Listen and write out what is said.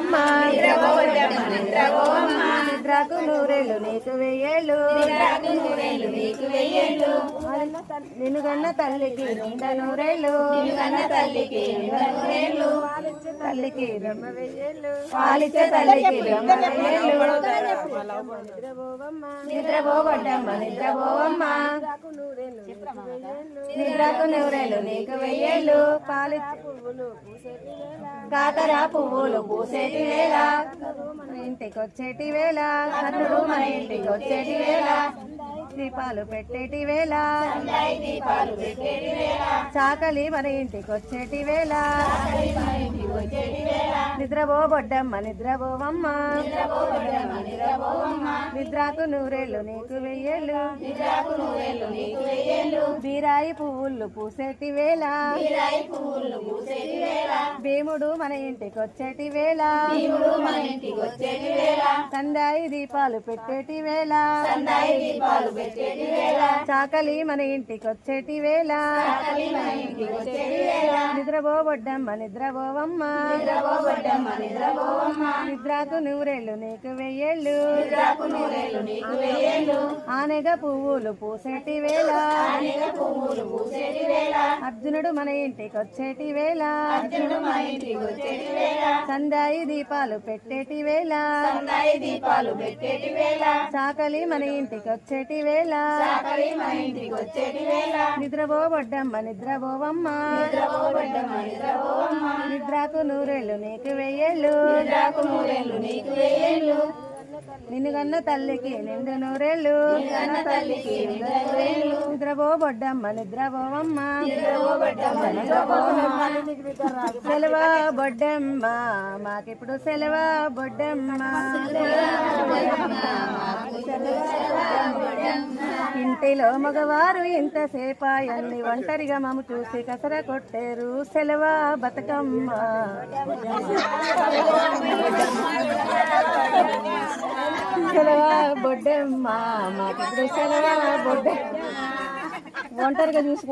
నిద్రపోవమ్మ నిద్రకు నూరేళ్ళు నీకు వెయ్యేళ్ళు. నిన్ను కన్న తల్లికి నిండ నూరేళ్ళు తల్లికి తల్లికి బ్రహ్మ వెయ్యేళ్ళు. పాలిచ్చే తల్లికి బ్రహ్మ వెయ్యేళ్ళు. నిద్రపోబడ్డమ్మ నిద్రపోవమ్మ. నిద్రకు నూరేళ్ళు నీకు వెయ్యేళ్ళు పాలిచ్చే పువ్వులు కాకర పువ్వులు పూసేటి వేళ. మన ఇంటికి వచ్చేటి వేళ మన ఇంటికి వచ్చేటి వేళ. దీపాలు పెట్టేటి వేళ. చాకలి మన ఇంటికి వచ్చేటి వేళ. నిద్రపోబొడ్డమ్మ నిద్రపోవమ్మ. నిద్రకు నూరేళ్ళు నీకు వెయ్యేళ్ళు. బీరాయి పువ్వులు పూసేటి వేళ. భీముడు మన ఇంటికి వచ్చేటి వేళ. సందాయి దీపాలు పెట్టేటి వేళ. చాకలి మన ఇంటికి వచ్చేటి వేళ. నిద్రపోబొడ్డమ్మ నిద్రపోవమ్మ. నిద్రకు నూరేళ్ళు నీకు వెయ్యేళ్ళు. ఆనెగ పువ్వులు పూసేటి వేళ. అర్జునుడు మన ఇంటికి వచ్చేటి వేళ. సందాయి దీపాలు పెట్టేటి వేళ. దీపాలు పెట్టేటి వేళ. చాకలి మన ఇంటికి వచ్చేటి వేళ చాకలి మన ఇంటికి వచ్చేటి వేళ. నిద్రపోబొడ్డమ్మ నిద్రపోవమ్మ. నిద్రపోబడ్డమ్మ నిద్రపోవమ్మ. నిద్రకు నూరేళ్ళు నీకు వెయ్యేళ్ళు నిద్రకు నూరేళ్ళు నీకు వేయేళ్ళు. నిన్ను కన్న తల్లికి నిండు నూరేళ్ళు నిద్రపోబడ్డమ్మ నిద్రపోవమ్మ. సెలవా బొడ్డమ్మ. మాకిప్పుడు సెలవా బొడ్డమ్మ ఇంటిలో మగవారు ఇంతసేపాయన్ని ఒంటరిగా మమ్మ చూసి కసర కొట్టేరు. సెలవా బతుకమ్మ. సెలవా బొడ్డమ్మ. మాకు సెలవా బొడ్డమ్మ ఒంటరిగా చూసి